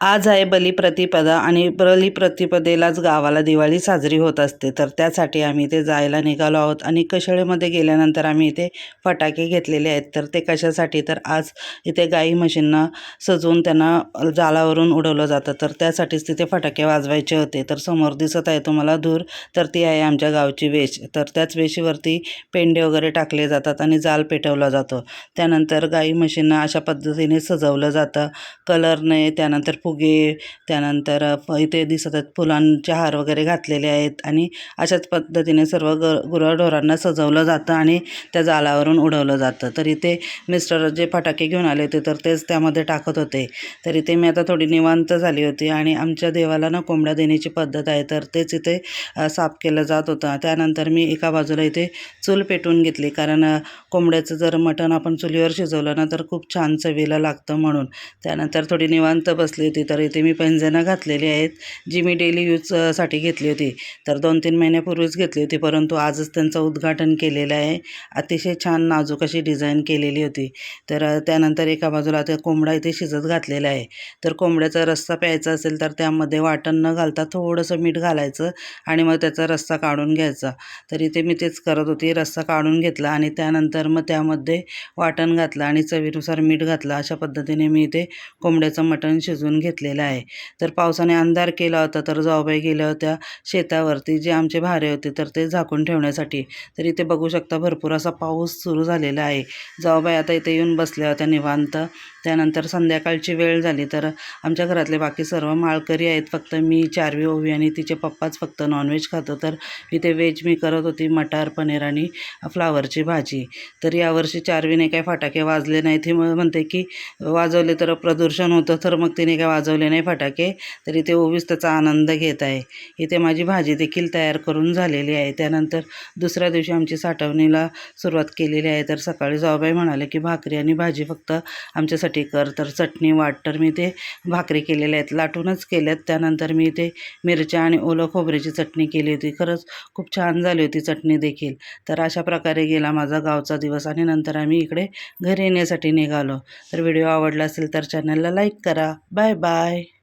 आज आहे बलिप्रतिपदा आणि बलिप्रतिपदेलाच गावाला दिवाळी साजरी होत असते. तर त्यासाठी आम्ही इथे जायला निघालो आहोत आणि कशाळेमध्ये गेल्यानंतर आम्ही इथे फटाके घेतलेले आहेत. तर ते कशासाठी? तर आज इथे गाई म्हशींना सजवून त्यांना जालावरून उडवलं जातं. तर त्यासाठीच तिथे फटाके वाजवायचे होते. तर समोर दिसत आहे तुम्हाला दूर तर ती आहे आमच्या गावची वेश. तर त्याच वेशीवरती पेंडे वगैरे टाकले जातात आणि जाल पेटवला जातो. त्यानंतर गाई म्हशींना अशा पद्धतीने सजवलं जातं. कलरने त्यानंतर फुगे त्यानंतर प इथे दिसत आहेत फुलांचे हार वगैरे घातलेले आहेत आणि अशाच पद्धतीने सर्व ग गुराढोरांना सजवलं जातं आणि त्या जाळावरून उडवलं जातं. तर इथे मिस्टर जे फटाके घेऊन आले होते तर तेच त्यामध्ये टाकत होते. तर इथे मी आता थोडी निवांत झाली होती आणि आमच्या देवाला ना कोंबड्या देण्याची पद्धत आहे तर तेच इथे साफ केलं जात होतं. त्यानंतर मी एका बाजूला इथे चूल पेटवून घेतली कारण कोंबड्याचं जर मटण आपण चुलीवर शिजवलं ना तर खूप छान चवीला लागतं म्हणून. त्यानंतर थोडी निवांत बसली होती. तर इथे मी पैंजणं घातलेली आहेत जी मी डेली यूजसाठी घेतली होती. तर दोन तीन महिन्यापूर्वीच घेतली होती परंतु आजच त्यांचं उद्घाटन केलेलं आहे. अतिशय छान नाजूक अशी डिझाईन केलेली होती. तर त्यानंतर एका बाजूला ते कोंबडा इथे शिजत घातलेला आहे. तर कोंबड्याचा रस्सा प्यायचा असेल तर त्यामध्ये वाटण न घालता थोडंसं मीठ घालायचं आणि मग त्याचा रस्सा काढून घ्यायचा. तर इथे मी तेच करत होती रस्सा काढून घेतला आणि त्यानंतर मग त्यामध्ये वाटण घातलं आणि चवीनुसार मीठ घातलं. अशा पद्धतीने मी इथे कोंबड्याचं मटण शिजवून घेतलेला आहे. तर पावसाने अंधार केला होता तर जाऊबाई गेल्या होत्या शेतावरती जे आमचे भारे होते तर ते झाकून ठेवण्यासाठी. तर इथे बघू शकता भरपूर असा पाऊस सुरू झालेला आहे. जाऊबाई आता इथे येऊन बसल्या होत्या निवांत. त्यानंतर संध्याकाळची वेळ झाली तर आमच्या घरातले बाकी सर्व माळकरी आहेत. फक्त मी चारवी ओवी आणि तिचे पप्पाच फक्त नॉनव्हेज खातो. तर इथे व्हेज मी करत होती मटार पनीर आणि फ्लावरची भाजी. तर यावर्षी चारवीने काही फटाके वाजले नाहीत. ती म्हणते की वाजवले तर प्रदूषण होतं तर मग तिने काय वाजवले नाही फटाके तर इथे ओवीस त्याचा आनंद घेत आहे. इथे माझी भाजी देखील तयार करून झालेली आहे. त्यानंतर दुसऱ्या दिवशी आमची साठवणीला सुरुवात केलेली आहे. तर सकाळी जाऊबाई म्हणाले की भाकरी आणि भाजी फक्त आमच्यासाठी कर तर चटणी वाट तर मी ते भाकरी केलेल्या आहेत. लाटूनच केल्यात. त्यानंतर मी इथे मिरच्या आणि ओलं खोबऱ्याची चटणी केली होती. खरंच खूप छान झाली होती चटणी देखील. तर अशा प्रकारे गेला माझा गावचा दिवस आणि नंतर आम्ही इकडे घरी येण्यासाठी निघालो. तर व्हिडिओ आवडला असेल तर चॅनलला लाईक करा. Bye bye. Bye.